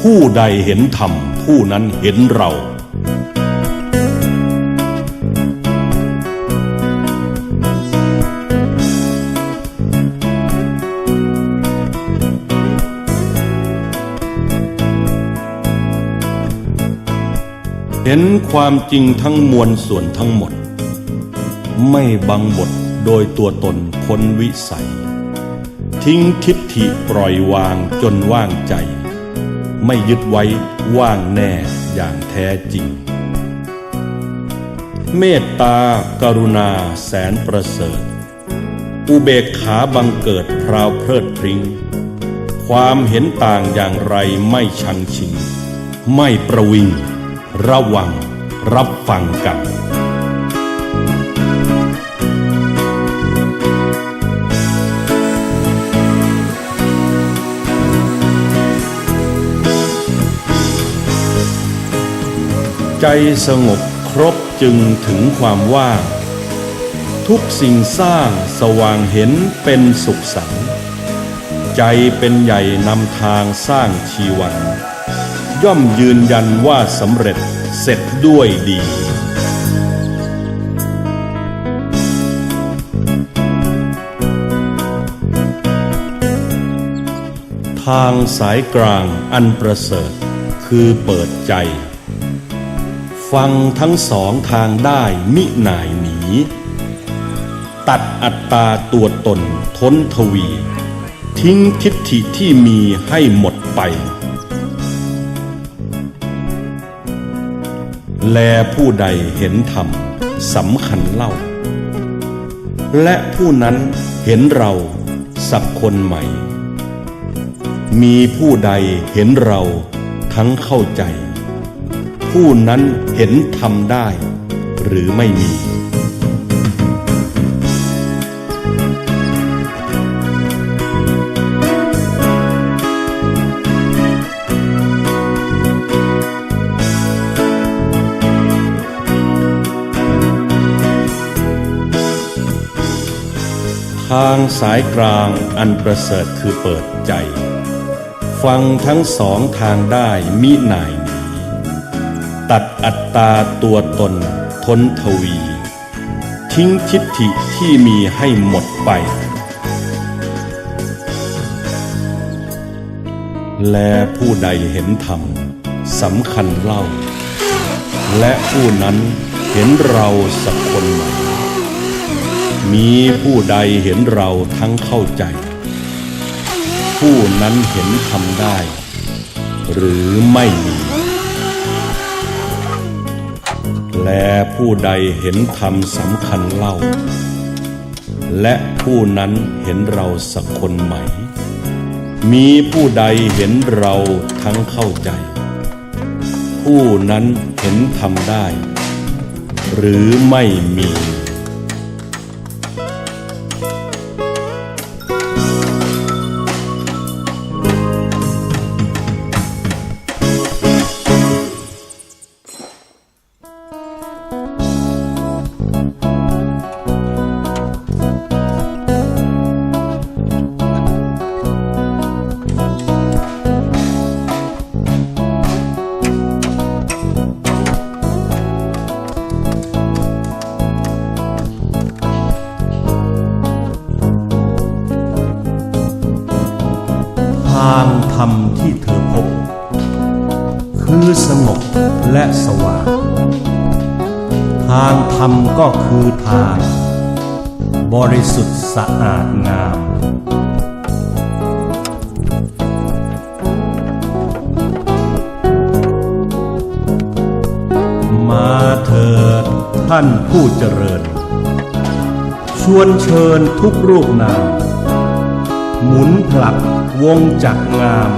ผู้ใดเห็นธรรม ผู้นั้นเห็นเรา เห็นความจริงทั้งมวลส่วนทั้งหมด ไม่บังบทโดยตัวตนพ้นวิสัย ทิ้งทิฏฐิปล่อยวางจนว่างใจ ไม่ยึดไว้ว่างแน่อย่างแท้จริง เมตตากรุณาแสนประเสริฐ อุเบกขาบังเกิดพราวเพลิดพริง้งความเห็นต่างอย่างไรไม่ชังชิง ไม่ประวิง ระวัง รับฟังกัน ใจสงบครบจึงถึงความว่าง ทุกสิ่งสร้างสว่างเห็นเป็นสุขสันใจเป็นใหญ่นำทางสร้างชีวัน ย่อมยืนยันว่าสำเร็จเสร็จด้วยดีทางสายกลางอันประเสริฐคือเปิดใจ ฟังทั้งสองทางได้มิหน่ายหนี ตัดอัตตาตัวตนทนทวี ทิ้งทิฏฐิที่มีให้หมดไป แลผู้ใดเห็นธรรมสำคัญเล่า และผู้นั้นเห็นเราสักคนใหม่ มีผู้ใดเห็นเราทั้งเข้าใจ ผู้นั้นเห็นทำได้ หรือไม่มี ทางสายกลางอันประเสริฐคือเปิดใจ ฟังทั้งสองทางได้มิหน่ายหน ตัดอัตตาตัวตนทนทวี ทิ้งทิฏฐิที่มีให้หมดไป แลผู้ใดเห็นธรรมสำคัญเล่า และผู้นั้นเห็นเราสักคนใหม่มีผู้ใดเห็นเราทั้งเข้าใจ ผู้นั้นเห็นทำได้ หรือไม่มี และผู้ใดเห็นธรรมสำคัญเล่า และผู้นั้นเห็นเราสักคนไหม มีผู้ใดเห็นเราทั้งเข้าใจ ผู้นั้นเห็นธรรมได้ หรือไม่มี ธรรมก็คือทางบริสุทธิ์สะอาดงาม มาเถิดท่านผู้เจริญ ชวนเชิญทุกรูปนาม หมุนผลักวงจักรงาม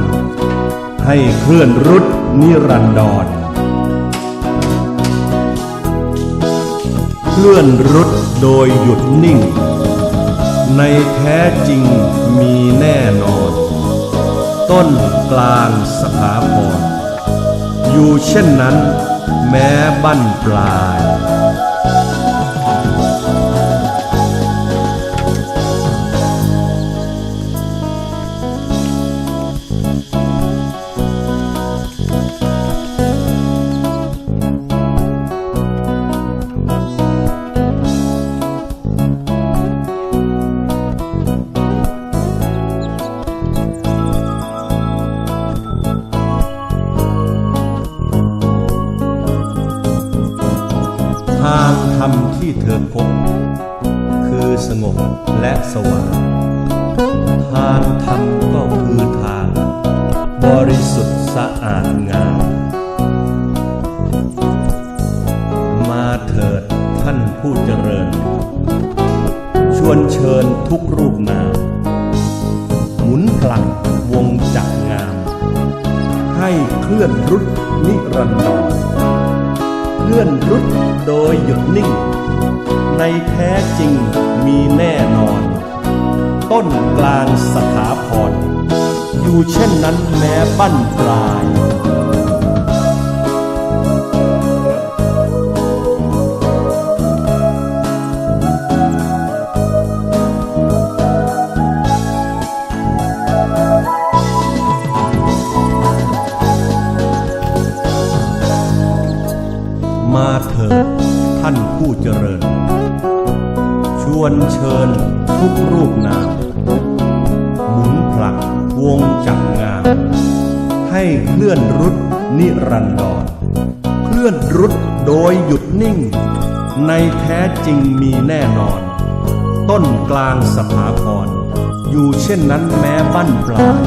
ให้เคลื่อนรุดนิรันดร เลื่อนรุดโดยหยุดนิ่ง ในแท้จริงมีแน่นอน ต้นกลางสถาพรอยู่เช่นนั้นแม้บั้นปลายางธรรมที่เธอพบ คือสงบและสว่างทางธรรมก็คือทาง บริสุทธิ์สะอาดงาม มาเถิดท่านผู้เจริญ ชวนเชิญทุกรูปนาม หมุนผลังวงจักรงาม ให้เคลื่อนรุดนิรันดร เลื่อนรุดโดยหยุดนิ่ง ในแท้จริงมีแน่นอน ต้นกลางสถาพร อยู่เช่นนั้นแม้บั้นปลาย ชวนเชิญทุกรูปนามหมุนผลักวงจักรงาม ให้เคลื่อนรุดนิรันดร เคลื่อนรุดโดยหยุดนิ่ง ในแท้จริงมีแน่นอน ต้นกลางสถาพร อยู่เช่นนั้นแม้บั้นปลาย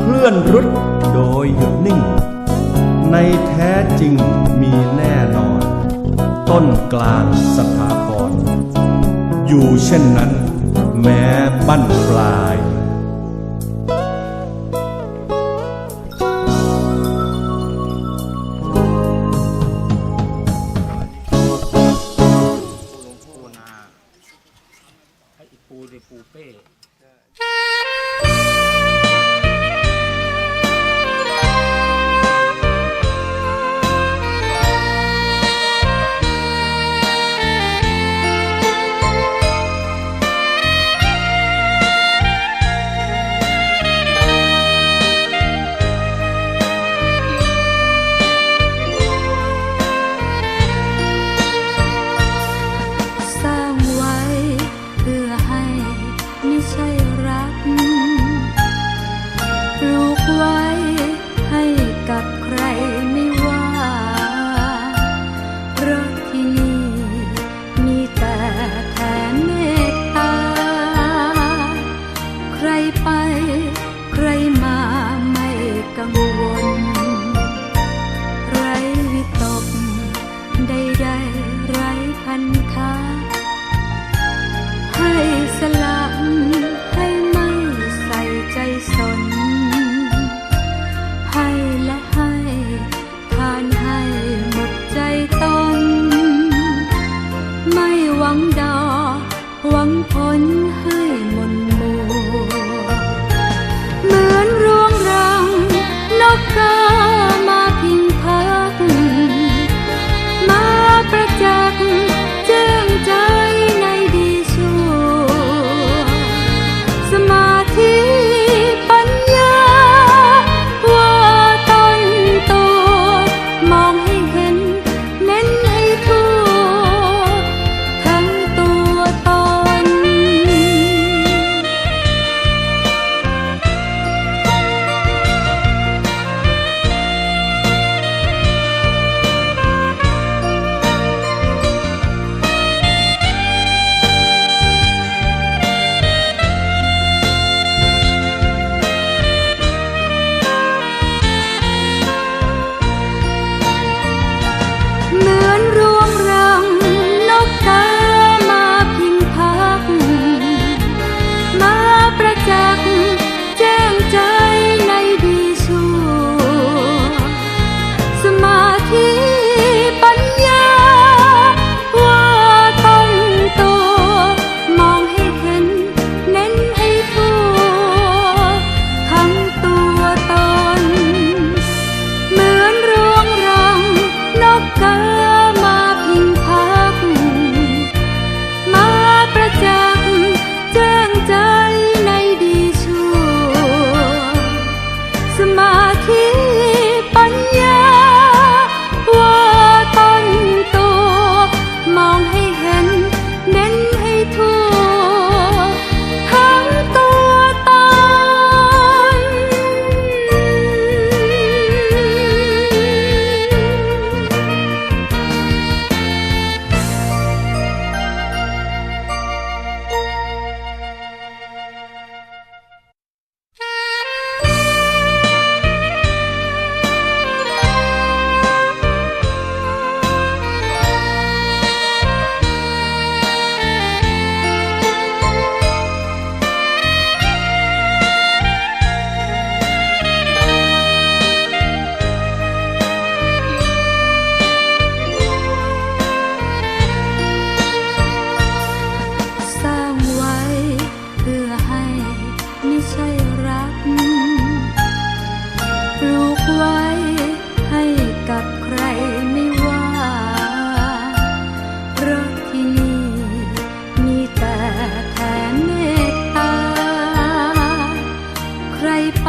เคลื่อนรุดโดยหยุดนิ่ง ในแท้จริงมี ต้นกลางสถาพร อยู่เช่นนั้น แม้บั้นปลายปูนาให้อีปูดิปูเป้ ใครไป